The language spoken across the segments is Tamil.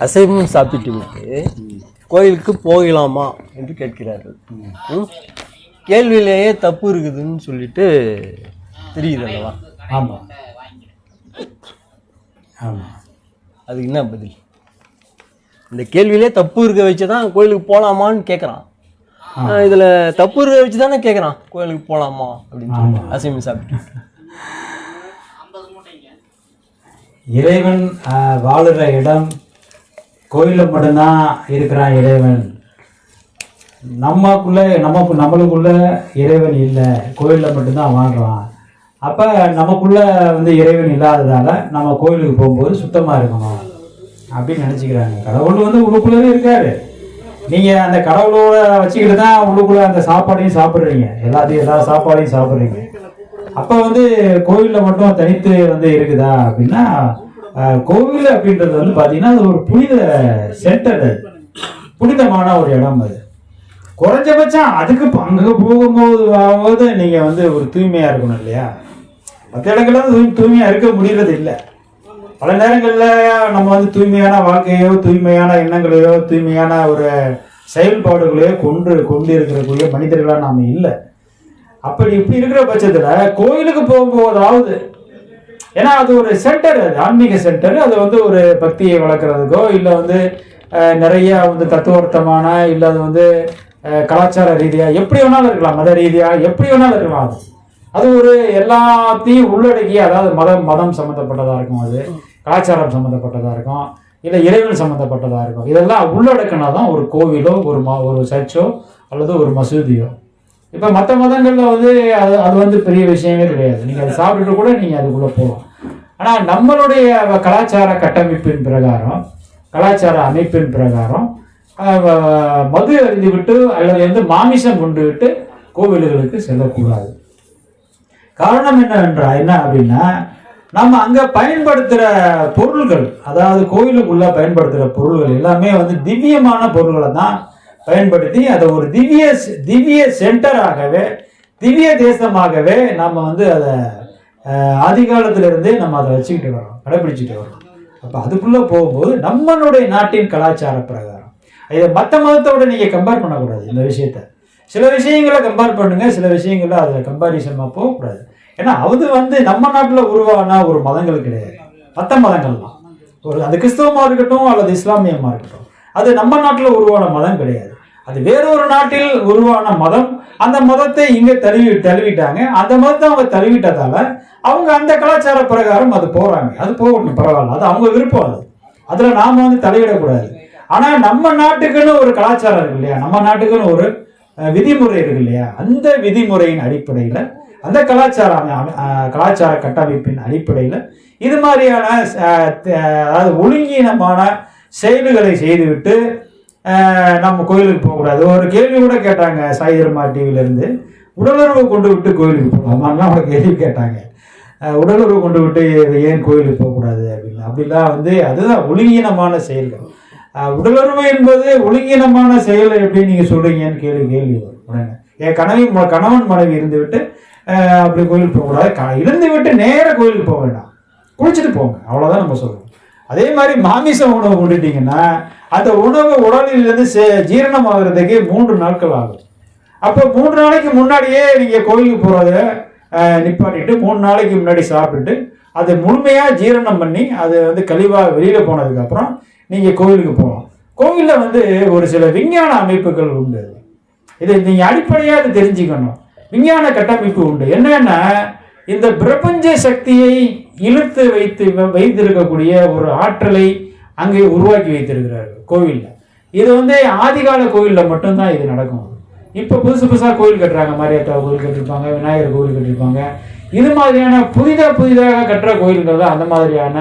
அசைவம் சாப்பிட்டு விட்டு கோயிலுக்கு போகலாமா என்று கேட்கிறார்கள்? கேள்வியிலேயே தப்பு இருக்குதுன்னு சொல்லிட்டு தெரியுது அல்லவா ஆமாம் ஆமாம் அதுக்கு என்ன பதில்? இந்த கேள்வியிலே தப்பு இருக்க வச்சு தான் கோயிலுக்கு போகலாமான்னு கேட்குறான் இதில் தப்பு இருக்க வச்சு தானே கேட்குறான் கோயிலுக்கு போகலாமா அப்படின்னு சொல்லி அசைவம் சாப்பிட்டு இறைவன் வாழுற இடம் கோயிலில் மட்டும்தான் இருக்கிறான் இறைவன். நம்மக்குள்ளே நம்ம நம்மளுக்குள்ள இறைவன் இல்லை. கோயிலில் மட்டும்தான் வாழ்றான். அப்போ நமக்குள்ளே வந்து இறைவன் இல்லாததால் நம்ம கோயிலுக்கு போகும்போது சுத்தமாக இருக்கணும் அப்படின்னு நினச்சிக்கிறாங்க. கடவுள் வந்து உள்ளுக்குள்ளவே இருக்காரு. நீங்கள் அந்த கடவுளோட வச்சுக்கிட்டு தான் உள்ளுக்குள்ளே அந்த சாப்பாடையும் சாப்பிட்றீங்க. எல்லாத்தையும் எல்லா சாப்பாடையும் சாப்பிட்றீங்க. அப்போ வந்து கோயிலில் மட்டும் தனித்து வந்து இருக்குதா அப்படின்னா கோவில் அப்படின்றது வந்து பார்த்தீங்கன்னா அது ஒரு புனித சென்டர் அது. புனிதமான ஒரு இடம் அது. குறைஞ்சபட்சம் அதுக்கு அங்கே போகும்போது நீங்கள் வந்து ஒரு தூய்மையாக இருக்கணும் இல்லையா? மற்ற இடங்கள்ல தூய் தூய்மையாக இருக்க முடியறது இல்லை. பல நேரங்களில் நம்ம வந்து தூய்மையான வாழ்க்கையோ தூய்மையான எண்ணங்களையோ தூய்மையான ஒரு செயல்பாடுகளையோ கொண்டு கொண்டு இருக்கக்கூடிய மனிதர்களாக நாம் இல்லை. அப்படி இப்படி இருக்கிற பட்சத்தில் கோயிலுக்கு போகும்போதாவது ஏன்னா அது ஒரு சென்டர் அது ஆன்மீக சென்டர் அது வந்து ஒரு பக்தியை வளர்க்குறதுக்கோ இல்லை வந்து நிறைய வந்து தத்துவார்த்தமான இல்லை அது வந்து கலாச்சார ரீதியாக எப்படி வேணாலும் இருக்கலாம். மத ரீதியாக எப்படி வேணாலும் இருக்கலாம் அது. அது ஒரு எல்லாத்தையும் உள்ளடக்கி அதாவது மதம் மதம் சம்மந்தப்பட்டதாக இருக்கும் அது. கலாச்சாரம் சம்மந்தப்பட்டதாக இருக்கும். இல்லை இறைவன் சம்மந்தப்பட்டதாக இருக்கும். இதெல்லாம் உள்ளடக்கினா தான் ஒரு கோவிலோ ஒரு ம ஒரு சர்ச்சோ அல்லது ஒரு மசூதியோ. இப்போ மற்ற மதங்களில் வந்து அது அது வந்து பெரிய விஷயமே கிடையாது. நீங்கள் அதை சாப்பிட்டுட்டு கூட நீங்கள் அதுக்குள்ளே போகலாம். ஆனால் நம்மளுடைய கலாச்சார கட்டமைப்பின் பிரகாரம் கலாச்சார அமைப்பின் பிரகாரம் மது அறிந்துவிட்டு அல்லது வந்து மாமிசம் கொண்டு விட்டு கோவில்களுக்கு செல்லக்கூடாது. காரணம் என்னவென்றா என்ன அப்படின்னா நம்ம அங்கே பயன்படுத்துகிற பொருள்கள் அதாவது கோவிலுக்குள்ளே பயன்படுத்துகிற பொருள்கள் எல்லாமே வந்து திவ்யமான பொருள்களை தான் பயன்படுத்தி அதை ஒரு திவ்ய திவ்ய சென்டராகவே திவ்ய தேசமாகவே நம்ம வந்து அதை ஆதிகாலத்திலிருந்தே ஆதி நம்ம அதை வச்சுக்கிட்டு வரோம் கடைபிடிச்சிட்டு வரோம். அப்போ அதுக்குள்ளே போகும்போது நம்மளுடைய நாட்டின் கலாச்சார பிரகாரம். இதை மற்ற மதத்தோட நீங்கள் கம்பேர் பண்ணக்கூடாது இந்த விஷயத்த. சில விஷயங்களை கம்பேர் பண்ணுங்கள் சில விஷயங்களை அதில் கம்பாரிசனாக போகக்கூடாது. ஏன்னா அது வந்து நம்ம நாட்டில் உருவான ஒரு மதங்கள் கிடையாது. மற்ற மதங்கள் தான். ஒரு அது கிறிஸ்தவமாக இருக்கட்டும் அல்லது இஸ்லாமியமாக இருக்கட்டும். அது நம்ம நாட்டில் உருவான மதம் கிடையாது. அது வேறொரு நாட்டில் உருவான மதம். அந்த மதத்தை இங்கே தழுவி தழுவிட்டாங்க. அந்த மதத்தை அவங்க தழுவிட்டதால அவங்க அந்த கலாச்சார பிரகாரம் அது போறாங்க. அது போகணும் பரவாயில்ல. அது அவங்க விருப்பம் அது. அதுல நாம வந்து தலையிடக்கூடாது. ஆனா நம்ம நாட்டுக்குன்னு ஒரு கலாச்சாரம் இருக்கு இல்லையா? நம்ம நாட்டுக்குன்னு ஒரு விதிமுறை இருக்கு இல்லையா? அந்த விதிமுறையின் அடிப்படையில அந்த கலாச்சார கலாச்சார கட்டமைப்பின் அடிப்படையில இது மாதிரியான அதாவது ஒழுங்கீனமான செயல்களை செய்துவிட்டு நம்ம கோயிலுக்கு போகக்கூடாது. ஒரு கேள்வி கூட கேட்டாங்க சாய் தர்மா டிவில இருந்து. உடலுறவு கொண்டு விட்டு கோயிலுக்கு போகலாமான்லாம் அவங்க கேள்வி கேட்டாங்க. உடலுறவு கொண்டு விட்டு ஏன் கோயிலுக்கு போகக்கூடாது அப்படின்னு. அப்படிலாம் வந்து அதுதான் ஒழுங்கீனமான செயல்கள். உடலுறவு என்பது ஒழுங்கீனமான செயல் எப்படி நீங்கள் சொல்கிறீங்கன்னு கேள்வி கேள்வி வரும். உடனே என் கனவி ம- கணவன் மனைவி இருந்து விட்டு அப்படி கோயிலுக்கு போகக்கூடாது க- இருந்து விட்டு நேராக கோயிலுக்கு போக வேண்டாம். குளிச்சுட்டு போங்க. அவ்வளோதான் நம்ம சொல்லுவோம் அதே மாதிரி மாமிச உணவு கொண்டுட்டிங்கன்னா அந்த உணவு உடலிலிருந்து சே- ஜீரணமாகிறதுக்கு மூன்று நாட்கள் ஆகும். அப்போ மூன்று நாளைக்கு முன்னாடியே நீங்கள் கோயிலுக்கு போகிறத நிப்பாட்டிட்டு மூணு நாளைக்கு முன்னாடி சாப்பிட்டுட்டு அதை முழுமையாக ஜீரணம் பண்ணி அது வந்து கழிவாக வெளியில் போனதுக்கப்புறம் நீங்கள் கோவிலுக்கு போகலாம். கோவில்ல வந்து ஒரு சில விஞ்ஞான அமைப்புகள் உண்டு. இதை நீங்கள் அடிப்படையாக அதை தெரிஞ்சுக்கணும். விஞ்ஞான கட்டமைப்பு உண்டு. என்னன்னா இந்த பிரபஞ்ச சக்தியை இழுத்து வைத்து வைத்திருக்கக்கூடிய ஒரு ஆற்றலை அங்கே உருவாக்கி வைத்திருக்கிறார்கள் கோவிலில். இது வந்து ஆதிகால கோவிலில் மட்டும்தான் இது நடக்கும். இப்போ புதுசு புதுசாக கோயில் கட்டுறாங்க. மாரியாத்தா கோயில் கட்டிருப்பாங்க விநாயகர் கோவில் கட்டிருப்பாங்க இது மாதிரியான புதிதாக புதிதாக கட்டுற கோயில்கள் தான் அந்த மாதிரியான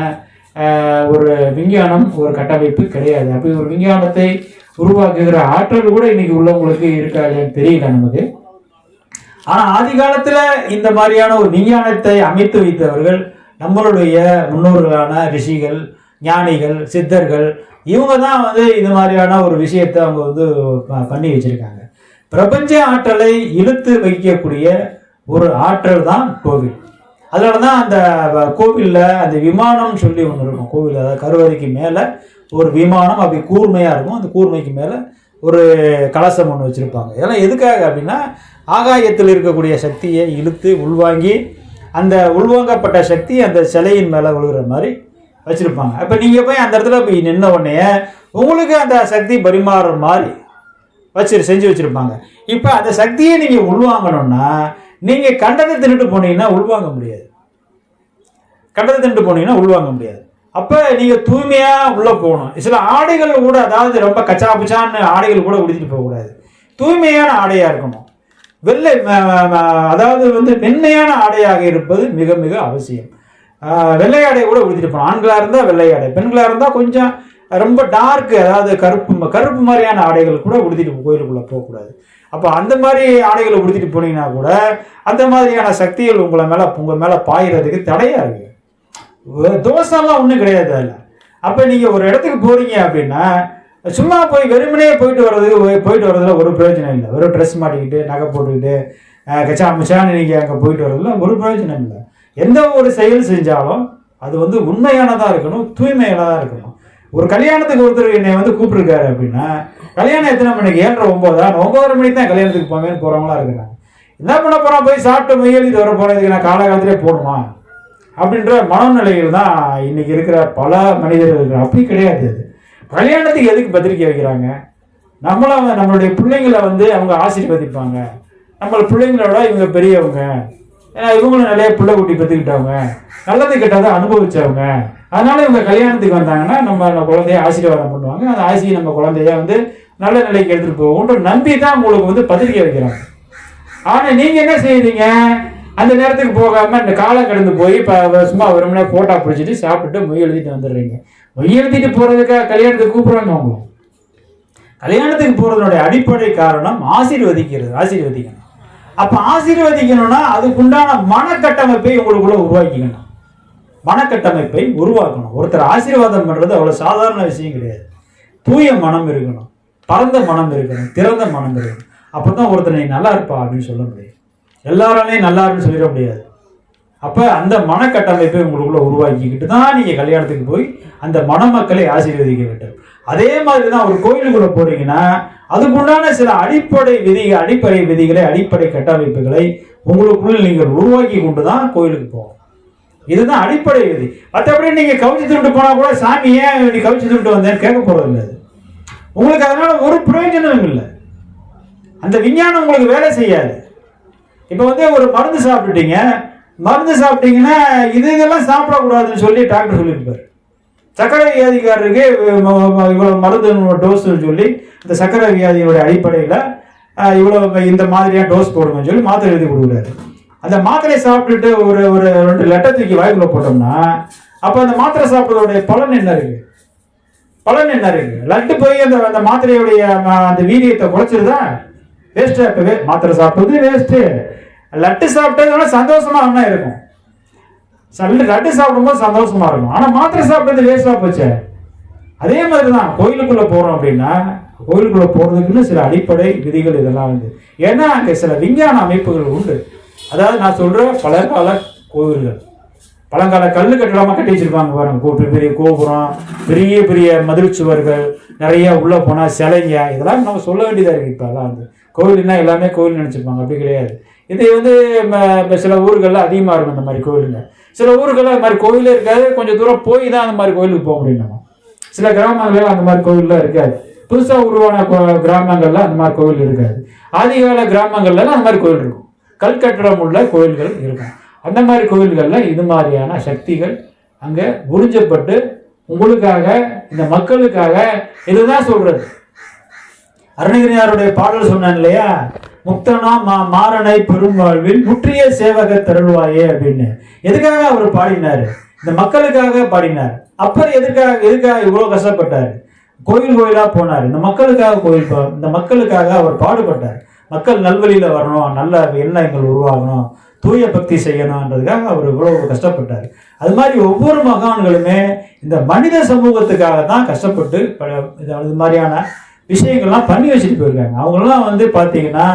ஒரு விஞ்ஞானம் ஒரு கட்டமைப்பு கிடையாது. அப்படி ஒரு விஞ்ஞானத்தை உருவாக்குகிற ஆற்றல் கூட இன்னைக்கு உள்ளவங்களுக்கு இருக்காதுன்னு தெரியல நமக்கு. ஆனால் ஆதி காலத்தில் இந்த மாதிரியான ஒரு விஞ்ஞானத்தை அமைத்து வைத்தவர்கள் நம்மளுடைய முன்னோர்களான ரிஷிகள் ஞானிகள் சித்தர்கள் இவங்க தான் வந்து இது மாதிரியான ஒரு விஷயத்தை அவங்க வந்து ப- பண்ணி வச்சுருக்காங்க. பிரபஞ்ச ஆற்றலை இழுத்து வைக்கக்கூடிய ஒரு ஆற்றல் தான் கோவில். அதனால தான் அந்த கோவிலில் அந்த விமானம் சொல்லி ஒன்று இருக்கும். கோவில் அதாவது கருவறைக்கு மேலே ஒரு விமானம் அப்படி கூர்மையாக இருக்கும். அந்த கூர்மைக்கு மேலே ஒரு கலசம் ஒன்று வச்சுருப்பாங்க. இதெல்லாம் எதுக்காக அப்படின்னா ஆகாயத்தில் இருக்கக்கூடிய சக்தியை இழுத்து உள்வாங்கி அந்த உள்வாங்கப்பட்ட சக்தி அந்த சிலையின் மேலே விழுகிற மாதிரி வச்சுருப்பாங்க. இப்போ நீங்கள் போய் அந்த இடத்துல போய் நின்ன உடனே உங்களுக்கு அந்த சக்தி பரிமாறுற மாதிரி வச்சு செஞ்சு வச்சுருப்பாங்க. இப்போ அந்த சக்தியை நீங்கள் உள்வாங்கணும்னா நீங்கள் கண்டதை தின்னுட்டு போனீங்கன்னா உள்வாங்க முடியாது. கண்டதை தின்னுட்டு போனீங்கன்னா உள்வாங்க முடியாது. அப்போ நீங்கள் தூய்மையாக உள்ளே போகணும். சில ஆடைகள் கூட அதாவது ரொம்ப கச்சா புச்சான்னு ஆடைகள் கூட உடுத்திட்டு போகக்கூடாது. தூய்மையான ஆடையாக இருக்கணும். வெள்ளை அதாவது வந்து மென்மையான ஆடையாக இருப்பது மிக மிக அவசியம். வெள்ளை ஆடையை கூட உடுத்திட்டு போகணும். ஆண்களாக இருந்தால் வெள்ளை ஆடை பெண்களாக இருந்தால் கொஞ்சம் ரொம்ப டார்க் அதாவது கருப்பு கருப்பு மாதிரியான ஆடைகள் கூட உடுத்திட்டு கோயிலுக்குள்ளே போகக்கூடாது. அப்போ அந்த மாதிரி ஆடைகளை உடுத்திட்டு போனீங்கன்னா கூட அந்த மாதிரியான சக்திகள் உங்களை மேலே உங்கள் மேலே பாயிறதுக்கு தடையாக இருக்குது தோசைலாம் ஒன்றும் கிடையாது அதில். அப்போ நீங்கள் ஒரு இடத்துக்கு போகிறீங்க அப்படின்னா சும்மா போய் வெறுமனே போயிட்டு வர்றதுக்கு போய்- போயிட்டு வர்றதுல ஒரு பிரயோஜனம் இல்லை. வெறும் ட்ரெஸ் மாட்டிக்கிட்டு நகை போட்டுக்கிட்டு கச்சா முச்சான்னு நீங்கள் அங்கே போயிட்டு வர்றதுல ஒரு பிரயோஜனம் இல்லை. எந்த ஒரு செயல் செஞ்சாலும் அது வந்து உண்மையானதாக இருக்கணும் தூய்மையானதாக இருக்கணும். ஒரு கல்யாணத்துக்கு ஒருத்தர் என்னை வந்து கூப்பிட்டுருக்காரு அப்படின்னா கல்யாணம் எத்தனை மணிக்கு? ஏழரை ஒம்போதா நான் ஒன்பதரை மணிக்கு தான் கல்யாணத்துக்கு போவேன்னு போகிறவங்களா இருக்கிறாங்க. என்ன பண்ண போகிறோம் போய் சாப்பிட்டு முயல் இது வர போகிறதுக்கு நான் காலகாலத்திலே போகணுமா அப்படின்ற மனநிலையில் தான் இன்னைக்கு இருக்கிற பல மனிதர்கள். அப்படி கிடையாது. அது கல்யாணத்துக்கு எதுக்கு பத்திரிக்கை வைக்கிறாங்க? நம்மள நம்மளுடைய பிள்ளைங்களை வந்து அவங்க ஆசீர்வதிப்பாங்க. நம்ம பிள்ளைங்களோட இவங்க பெரியவங்க. ஏன்னா இவங்களும் நிறைய பிள்ளை குட்டி பெற்றுக்கிட்டவங்க. நல்லது கெட்டதை அனுபவிச்சவங்க. அதனால இவங்க கல்யாணத்துக்கு வந்தாங்கன்னா நம்ம குழந்தைய ஆசீர்வாதம் பண்ணுவாங்க. அந்த ஆசியை நம்ம குழந்தைய வந்து நல்ல நிலைக்கு எடுத்துட்டு போவோம்ன்ற நம்பி தான் உங்களுக்கு வந்து பத்திரிக்கை வைக்கிறாங்க. ஆனா நீங்க என்ன செய்கிறீங்க அந்த நேரத்துக்கு போகாம இந்த காலம் கடந்து போய் சும்மா ஒரு மணி பிடிச்சிட்டு சாப்பிட்டு மொய் எழுதிட்டு வந்துடுறீங்க. மொய் எழுதிட்டு போகிறதுக்காக கல்யாணத்துக்கு கூப்பிடுறாங்க உங்களை கல்யாணத்துக்கு போகிறதனுடைய அடிப்படை காரணம் ஆசீர்வதிக்கிறது ஆசீர்வதிக்கணும். அப்ப ஆசீர்வதிக்கணும்னா அதுக்குண்டான மனக்கட்டமைப்பை உங்களுக்குள்ள உருவாக்கிக்கணும். மனக்கட்டமைப்பை உருவாக்கணும். ஒருத்தர் ஆசீர்வாதம் பண்ணுறது அவ்வளோ சாதாரண விஷயம் கிடையாது. தூய மனம் இருக்கணும். பரந்த மனம் இருக்கணும். திறந்த மனம் இருக்கணும். அப்போ தான் ஒருத்தர் நீ நல்லா இருப்பா அப்படின்னு சொல்ல முடியும். எல்லாராலையும் நல்லா இருக்குன்னு சொல்லிட முடியாது. அப்போ அந்த மனக்கட்டமைப்பை உங்களுக்குள்ள உருவாக்கிக்கிட்டு தான் நீங்கள் கல்யாணத்துக்கு போய் அந்த மணமக்களை ஆசீர்வதிக்க வேண்டும். அதே மாதிரி தான் ஒரு கோயிலுக்குள்ளே போகிறீங்கன்னா அதுக்குண்டான சில அடிப்படை விதிகள் அடிப்படை விதிகளை அடிப்படை கட்டமைப்புகளை உங்களுக்குள்ள நீங்கள் உருவாக்கி கொண்டு தான் கோயிலுக்கு போகணும். இதுதான் அடிப்படை விதி. மற்றபடி நீங்கள் கவிச்சு துண்டு போனால் கூட சாமி ஏன் நீ கவிச்சு துண்டு வந்தேன்னு கேட்க போறது இல்லை அது. உங்களுக்கு அதனால் ஒரு பிரயோஜனமும் இல்லை. அந்த விஞ்ஞானம் உங்களுக்கு வேலை செய்யாது. இப்போ வந்து ஒரு மருந்து சாப்பிட்டுட்டீங்க. மருந்து சாப்பிட்டீங்கன்னா இது இதெல்லாம் சாப்பிடக்கூடாதுன்னு சொல்லி டாக்டர் சொல்லியிருப்பார். சர்க்கரை வியாதிக்காரருக்கு இவ்வளோ மருந்து டோஸ்ன்னு சொல்லி இந்த சர்க்கரை வியாதியோட அடிப்படையில் இவ்வளோ இந்த மாதிரியான டோஸ் போடுங்கன்னு சொல்லி மாத்திரை எழுதி கொடுக்குறாரு. அந்த மாத்திரை சாப்பிட்டுட்டு ஒரு ஒரு ரெண்டு லெட்டர் தூக்கி வாய்க்குள்ள போட்டோம்னா அப்போ அந்த மாத்திரை சாப்பிட்றதோடைய பலன் என்ன இருக்கு? பலன் என்ன இருக்கு? லட்டு போய் அந்த அந்த மாத்திரையுடைய அந்த வீரியத்தை குறைச்சிருதா? வேஸ்ட்டு இப்போ மாத்திரை சாப்பிட்றது வேஸ்ட்டு லட்டு சாப்பிட்டதுனால சந்தோஷமா வேணா இருக்கும். லட்டு சாப்பிடும்போது சந்தோஷமா இருக்கும். ஆனால் மாத்திரை சாப்பிட்டது வேஸ்ட்டாக போச்சு. அதே மாதிரி தான் கோயிலுக்குள்ளே போகிறோம் அப்படின்னா கோயிலுக்குள்ளே போகிறதுக்குன்னு சில அடிப்படை விதிகள் இதெல்லாம் வந்து ஏன்னா அங்கே சில விஞ்ஞான அமைப்புகள் உண்டு. அதாவது நான் சொல்கிறேன் பழங்கால கோவில்கள். பழங்கால கல் கட்டடமா கட்டி வச்சிருப்பாங்க பாருங்க. கோ- பெரிய பெரிய கோபுரம் பெரிய பெரிய மதில் சுவர்கள் நிறைய உள்ளே போனால் சிலைங்க. இதெல்லாம் நம்ம சொல்ல வேண்டியதாக இருக்குது இப்போ. அதான் வந்து கோவில்னா எல்லாமே கோவில் நினச்சிருப்பாங்க. அப்படி கிடையாது. இது வந்து சில ஊர்களில் அதிகமாக இருக்கும் இந்த மாதிரி கோவிலுங்க. சில ஊர்களில் இந்த மாதிரி கோவிலே இருக்காது. கொஞ்சம் தூரம் போய் தான் அந்த மாதிரி கோயிலுக்கு போக முடியும் நம்ம. சில கிராமங்களில் அந்த மாதிரி கோவில்லாம் இருக்காது. புதுசாக உருவான கோ- அந்த மாதிரி கோவில் இருக்காது. ஆதிகால கிராமங்கள்லாம் அந்த மாதிரி கோவில் இருக்கும். கல்கட்டடம் உள்ள கோயில்கள் இருக்கும். அந்த மாதிரி கோயில்களில் இது மாதிரியான சக்திகள் அங்கே உறிஞ்சப்பட்டு உங்களுக்காக இந்த மக்களுக்காக இதுதான் சொல்றது. அருணகிரியாருடைய பாடல் சொன்னேன் இல்லையா? முக்தனா மா மாறனை பெரும்வாழ்வில் முற்றிய சேவக தருள்வாயே அப்படின்னு. எதுக்காக அவர் பாடினாரு? இந்த மக்களுக்காக பாடினார். அப்புறம் எதுக்காக எதுக்காக இவ்வளோ கஷ்டப்பட்டார்? கோயில் கோயிலாக போனார். இந்த மக்களுக்காக கோயில் இந்த மக்களுக்காக அவர் பாடுபட்டார். மக்கள் நல்வழியில் வரணும் நல்ல எண்ணங்கள் உருவாகணும் தூய பக்தி செய்யணுன்றதுக்காக அவர் இவ்வளவு கஷ்டப்பட்டார். அது மாதிரி ஒவ்வொரு மகான்களுமே இந்த மனித சமூகத்துக்காக தான் கஷ்டப்பட்டு இது மாதிரியான விஷயங்கள்லாம் பண்ணி வச்சுட்டு போயிருக்காங்க. அவங்களாம் வந்து பார்த்தீங்கன்னா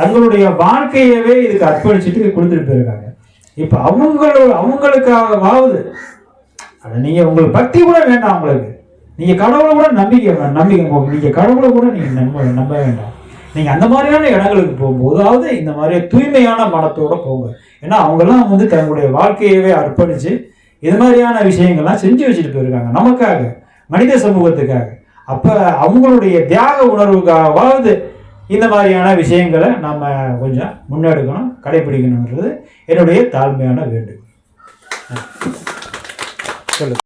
தங்களுடைய வாழ்க்கையவே இதுக்கு அர்ப்பணிச்சுட்டு கொடுத்துட்டு போயிருக்காங்க. இப்போ அவங்களோட அவங்களுக்காகவாவது அதை நீங்கள் உங்களுக்கு பக்தி கூட வேண்டாம் உங்களுக்கு. நீங்கள் கடவுளை கூட நம்பிக்கை நம்பிக்கை நீங்கள் கடவுளை கூட நீங்கள் நம்ப நம்ப வேண்டாம். நீங்கள் அந்த மாதிரியான இடங்களுக்கு போகும்போதாவது இந்த மாதிரி தூய்மையான மனத்தோடு போங்க. ஏன்னா அவங்கெல்லாம் வந்து தங்களுடைய வாழ்க்கையவே அர்ப்பணித்து இது மாதிரியான விஷயங்கள்லாம் செஞ்சு வச்சுட்டு போயிருக்காங்க. நமக்காக மனித சமூகத்துக்காக. அப்போ அவங்களுடைய தியாக உணர்வுக்காகவாவது இந்த மாதிரியான விஷயங்களை நம்ம கொஞ்சம் முன்னெடுக்கணும் கடைபிடிக்கணுன்றது என்னுடைய தாழ்மையான வேண்டுகோள். சொல்லு